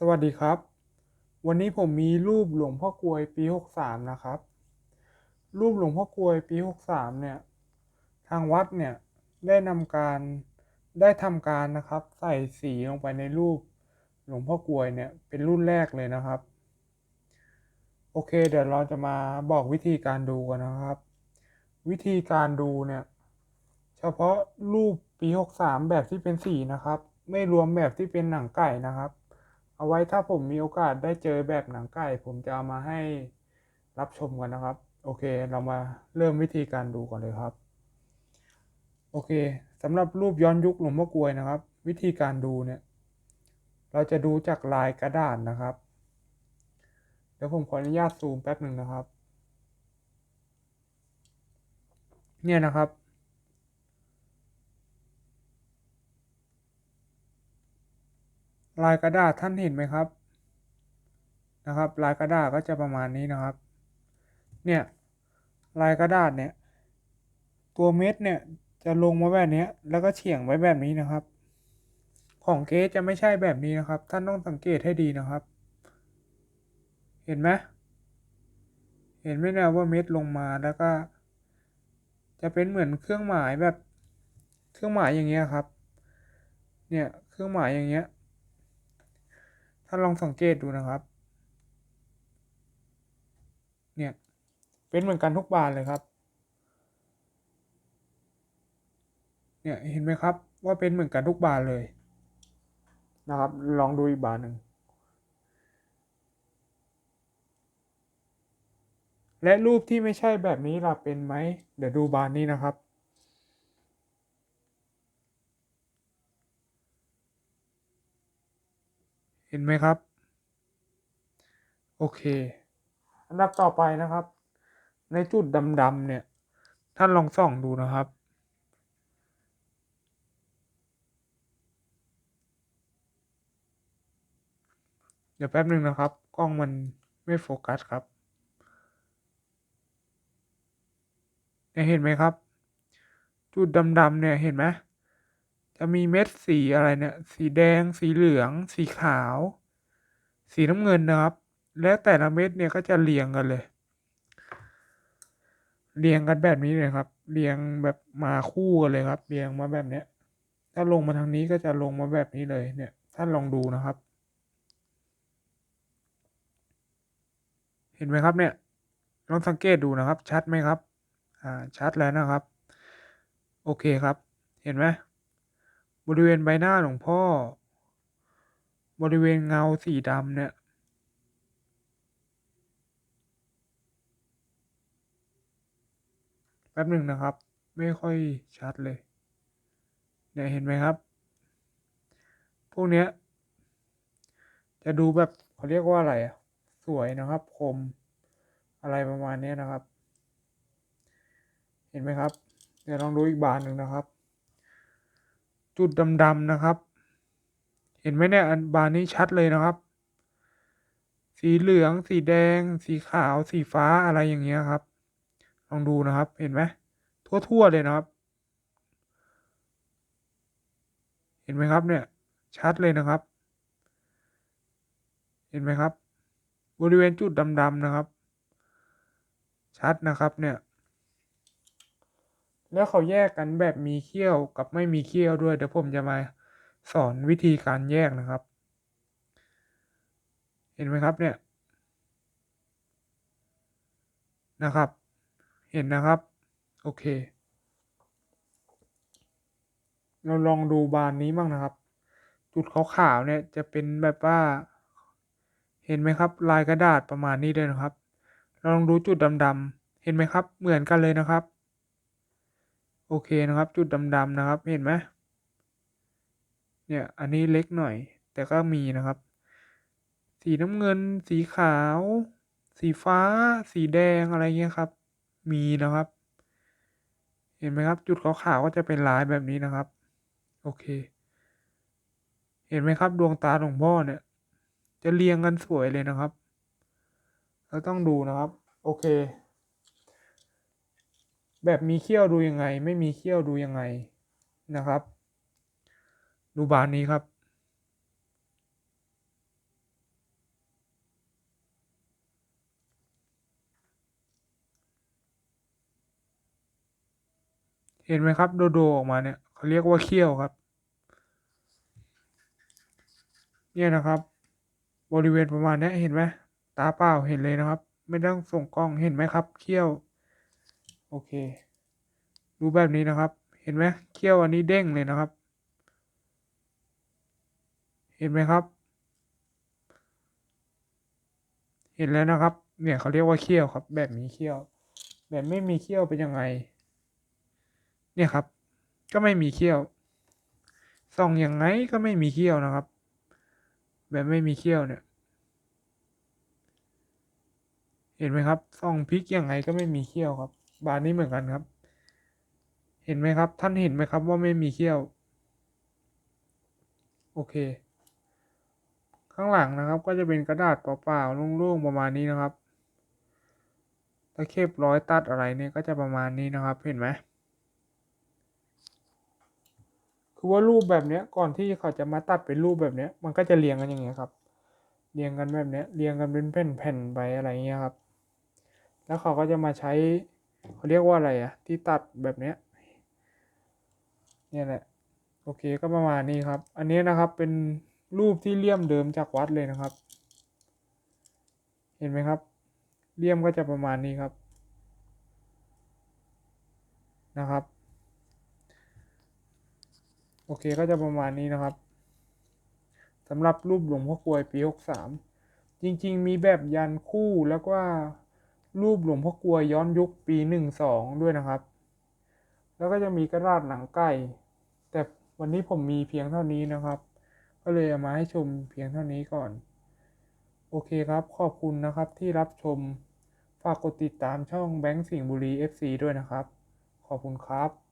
สวัสดีครับ วันนี้ผมมีรูปหลวงพ่อกวยปี 63 นะครับ รูปหลวงพ่อกวยปี 63 เนี่ย ทางวัดเนี่ยได้นำการได้ทำการนะครับ ใส่สีลงไปในรูปหลวงพ่อกวยเนี่ยเป็นรุ่นแรกเลยนะครับ โอเค เดี๋ยวเราจะมาบอกวิธีการดูกันนะครับ วิธีการดูเนี่ย เฉพาะรูปปี 63 แบบที่เป็นสีนะครับ ไม่รวมแบบที่เป็นหนังไก่นะครับ เอาไว้ถ้าผมมีโอกาสได้เจอแบบหนังไก่ ผมจะเอามาให้รับชมกันนะครับ โอเค เรามาเริ่มวิธีการดูก่อนเลยครับ โอเคสำหรับรูปย้อนยุคหลวงพ่อกลวยนะครับ วิธีการดูเนี่ย เราจะดูจากลายกระดาษนะครับ เดี๋ยวผมขออนุญาตซูมแป๊บหนึ่งนะครับ เนี่ยนะครับ ลายกระดาษท่านเห็นไหมครับนะครับ ลายกระดาษก็จะประมาณนี้นะครับ เนี่ยลายกระดาษเนี่ย ตัวเม็ดเนี่ยจะลงมาแบบนี้แล้วก็เฉียงไว้แบบนี้นะครับ ของเก๊จะไม่ใช่แบบนี้นะครับ ท่านต้องสังเกตให้ดีนะครับ เห็นไหมเห็นไหมนะว่าเม็ดลงมาแล้วก็ จะเป็นเหมือนเครื่องหมายแบบ เครื่องหมายอย่างเงี้ยครับ เนี่ยเครื่องหมายอย่างเงี้ย ท่าลองสังเกตดูนะครับ เนี่ย เป็นเหมือนกันทุกบานเลยครับ เนี่ยเห็นไหมครับ ว่าเป็นเหมือนกันทุกบานเลยนะครับ ลองดูอีกบานหนึ่งและรูปที่ไม่ใช่แบบนี้ล่ะเป็นไหม เดี๋ยวดูบานนี้นะครับ เห็นไหมครับ โอเค อันดับต่อไปนะครับ ในจุดดำๆเนี่ย ท่านลองส่องดูนะครับ เดี๋ยวแป๊บหนึ่งนะครับ กล้องมันไม่โฟกัสครับเนี่ยเห็นไหมครับ จุดดำๆเนี่ยเห็นไหม จะมีเม็ดสีอะไรเนี่ย สีแดง สีเหลือง สีขาว สีน้ำเงินนะครับ และแต่ละเม็ดเนี่ยก็จะเรียงกันเลย เรียงกันแบบนี้เลยครับ เรียงแบบมาคู่กันเลยครับ เรียงมาแบบเนี้ย ถ้าลงมาทางนี้ก็จะลงมาแบบนี้เลยเนี่ย ท่านลองดูนะครับ เห็นไหมครับเนี่ย ลองสังเกตดูนะครับ ชัดไหมครับ อ่า ชัดแล้วนะครับ โอเคครับ เห็นไหม บริเวณใบหน้าหลวงพ่อ บริเวณเงาสีดำเนี่ย แป๊บหนึ่งนะครับ ไม่ค่อยชัดเลย เนี่ยเห็นไหมครับ พวกเนี้ย จะดูแบบเขาเรียกว่าอะไรอะสวยนะครับ คม อะไรประมาณนี้นะครับ เห็นไหมครับ เดี๋ยวลองดูอีกบานหนึ่งนะครับ จุดดำๆนะครับ เห็นไหมเนี่ยอันบานนี้ชัดเลยนะครับ สีเหลือง สีแดง สีขาว สีฟ้าอะไรอย่างเงี้ยครับ ลองดูนะครับ เห็นไหมทั่วๆเลยนะครับ เห็นไหมครับเนี่ย ชัดเลยนะครับ เห็นไหมครับ บริเวณจุดดำๆนะครับ ชัดนะครับเนี่ย แล้วเขาแยกกันแบบมีเขี้ยวกับไม่มีเขี้ยวด้วย เดี๋ยวผมจะมาสอนวิธีการแยกนะครับ เห็นไหมครับเนี่ยนะครับ เห็นนะครับ โอเค เราลองดูบานนี้บ้างนะครับ จุดขาวๆเนี่ยจะเป็นแบบว่า เห็นไหมครับ ลายกระดาษประมาณนี้เลยนะครับเราลองดูจุดดำๆเห็นไหมครับ เหมือนกันเลยนะครับ โอเคนะครับ จุดดำๆนะครับเห็นไหมเนี่ยอันนี้เล็กหน่อย แต่ก็มีนะครับ สีน้ำเงิน สีขาว สีฟ้า สีแดงอะไรเงี้ยครับ มีนะครับ เห็นไหมครับ จุดขาวๆก็จะเป็นลายแบบนี้นะครับ โอเค เห็นไหมครับ ดวงตาหลวงพ่อเนี่ย จะเรียงกันสวยเลยนะครับ เราต้องดูนะครับ โอเค แบบมีเขี้ยวดูยังไง ไม่มีเขี้ยวดูยังไงนะครับ ดูบานนี้ครับ เห็นไหมครับ โดโดออกมาเนี่ยเขาเรียกว่าเขี้ยวครับ เนี่ยนะครับ บริเวณประมาณนี้เห็นไหมตาเปล่าเห็นเลยนะครับ ไม่ต้องส่งกล้องเห็นไหมครับ เขี้ยว โอเค ดูแบบนี้นะครับ เห็นไหมเขี้ยวอันนี้เด้งเลยนะครับ เห็นไหมครับ เห็นแล้วนะครับ เนี่ยเขาเรียกว่าเขี้ยวครับ แบบนี้เขี้ยว แบบไม่มีเขี้ยวเป็นยังไง เนี่ยครับ ก็ไม่มีเขี้ยวส่องยังไงก็ไม่มีเขี้ยวนะครับ แบบไม่มีเขี้ยวเนี่ย เห็นไหมครับส่องพลิกยังไงก็ไม่มีเขี้ยวครับ บานนี้เหมือนกันครับ เห็นไหมครับ ท่านเห็นไหมครับว่าไม่มีเขี้ยว โอเค ข้างหลังนะครับ ก็จะเป็นกระดาษเปล่าๆโล่งๆประมาณนี้นะครับตะเข็บร้อยตัดอะไรเนี่ยก็จะประมาณนี้นะครับ เห็นไหมคือว่ารูปแบบเนี้ยก่อนที่เขาจะมาตัดเป็นรูปแบบเนี้ย มันก็จะเรียงกันอย่างเงี้ยครับ เรียงกันแบบเนี้ยเรียงกันเป็นแผ่นๆไปอะไรเงี้ยครับ แล้วเขาก็จะมาใช้ เขาเรียกว่าอะไรอะที่ตัดแบบเนี้ยเนี่ยแหละโอเคก็ประมาณนี้ครับ อันนี้นะครับเป็นรูปที่เลี่ยมเดิมจากวัดเลยนะครับ เห็นไหมครับ เลี่ยมก็จะประมาณนี้ครับนะครับ โอเคก็จะประมาณนี้นะครับสำหรับรูปหลวงพ่อกลวยปีหกสามจริง ๆ มีแบบยันคู่แล้วก็ รูปหลวงพ่อกลวยย้อนยุคปีหนึ่งสองด้วยนะครับ แล้วก็จะมีกระดาษหนังไก่ แต่วันนี้ผมมีเพียงเท่านี้นะครับ ก็เลยเอามาให้ชมเพียงเท่านี้ก่อน โอเคครับ ขอบคุณนะครับที่รับชม ฝากกดติดตามช่องแบงค์สิงห์บุรี FC ด้วยนะครับ ขอบคุณครับ